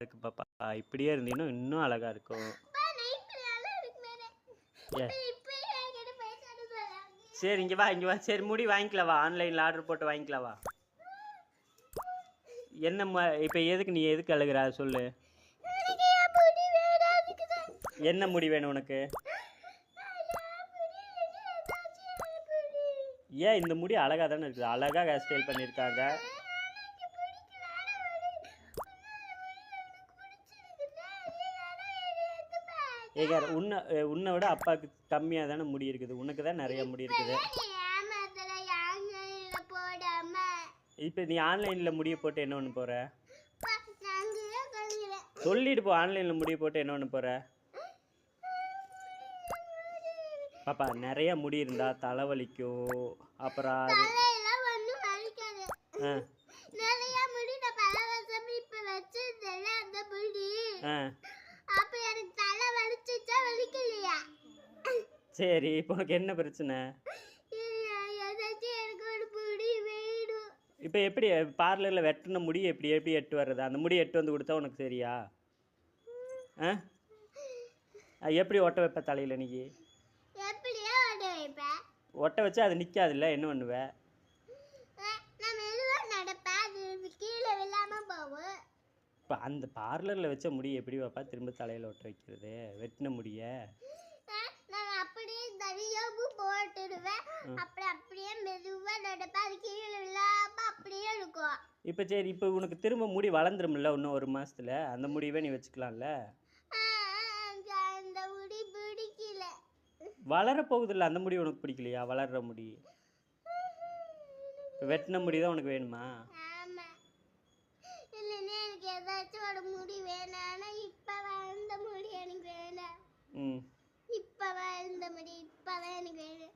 இருக்கு பாப்பா. இப்படியே இருந்தீங்கன்னா இன்னும் அழகா இருக்கும். சரி இங்க வா இங்க வா. சரி முடி வாங்கிக்கலாம் வா. ஆன்லைன்ல ஆர்டர் போட்டு வாங்கிக்கலாம் வா. என்ன ம- இப்ப எதுக்கு நீ எதுக்கு அழுகுற? சொல்லு. என்ன முடி வேணும் உனக்கு? ஏன் இந்த முடி அழகா தானே இருக்குது? அழகா ஹேர் ஸ்டைல் பண்ணியிருக்காங்க. ஏகர் உன்னை உன்னை விட அப்பாவுக்கு கம்மியாக தானே முடி இருக்குது. உனக்கு தான் நிறைய முடி இருக்குது. இப்போ நீ ஆன்லைனில் முடிய போட்டு என்ன பண்ண போற? சொல்லிட்டு போ ஆன்லைனில் முடிய போட்டு என்ன பண்ண போற? பாப்பா நிறைய முடி இருந்தா தலைவலிக்கும் அப்புறம் அது ஆ. நிறைய முடி நான் பல வருஷம் இப்ப வச்சிருந்தேன்ல அந்த முடி. சரி இப்போ உனக்கு என்ன பிரச்சனை? இப்போ எப்படி பார்லரில் வெட்டின முடி எப்படி எப்படி எட்டு வர்றது? அந்த முடி எட்டு வந்து கொடுத்தா உனக்கு சரியா? ஆ? எப்படி ஒட்ட வைப்ப தலையில் வைப்பேன் ஒட்ட வச்சா அது நிற்காதுல்ல என்ன பண்ணுவ? அஹ் நான் மெதுவா நடப்பேன் அது கீழே விழாம போகும். இப்போ அந்த பார்லரில் வச்ச முடி எப்படி வைப்பா திரும்ப தலையில் ஒட்ட வைக்கிறது? வெட்டின முடிய அஹ் நான் அப்படியே தனியாவும் போட்டுடுவேன் அப்புறம் அப்படியே மெதுவா நடப்பேன் அது கீழே விழாம அப்படியே இருக்கும் இப்போ சரி இப்போ உனக்கு திரும்ப முடி வளர்ந்துரும்ல இன்னும் ஒரு மாசத்துல? அந்த முடியவே நீ வச்சுக்கலாம்ல? அந்த முடி பிடிக்கல. வளர போகுதுல்ல அந்த முடி உனக்கு பிடிக்கலையா? வளர்ற முடி. இப்போ வெட்டின முடி தான் உனக்கு வேணுமா? ஆமா. இல்லைன்னா எனக்கு ஏதாச்சும் ஒரு முடி வேணும். ஆனா இப்ப வாழ்ந்த முடி எனக்கு வேணாம். ம். இப்ப வாழ்ந்த முடி இப்பதான் எனக்கு வேணும்.